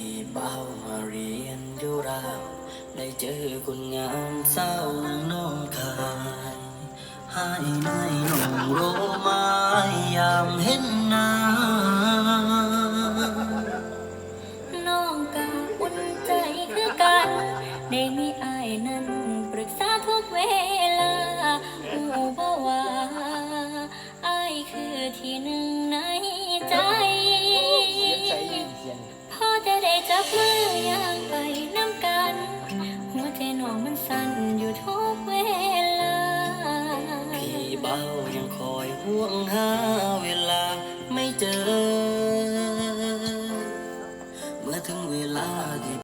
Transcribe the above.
ที่เบามาเรียนอยู่ราวได้เจอคนงามเศร้าน้องคายให้ในหนุ่มโรมายามเห็นหน้าน้องกาอุ่นใจคือกันได้มีอายนั้นปรึกษาทุกเวลาผู้บ่ว่าอายคือที่หนึ่งในใจ จับมือยางไปน้ำกัน หัวใจน้องมันสั่นอยู่ทุกเวลา พี่เบ้ายังคอยห่วงหาเวลาไม่เจอ เมื่อถึงเวลาที่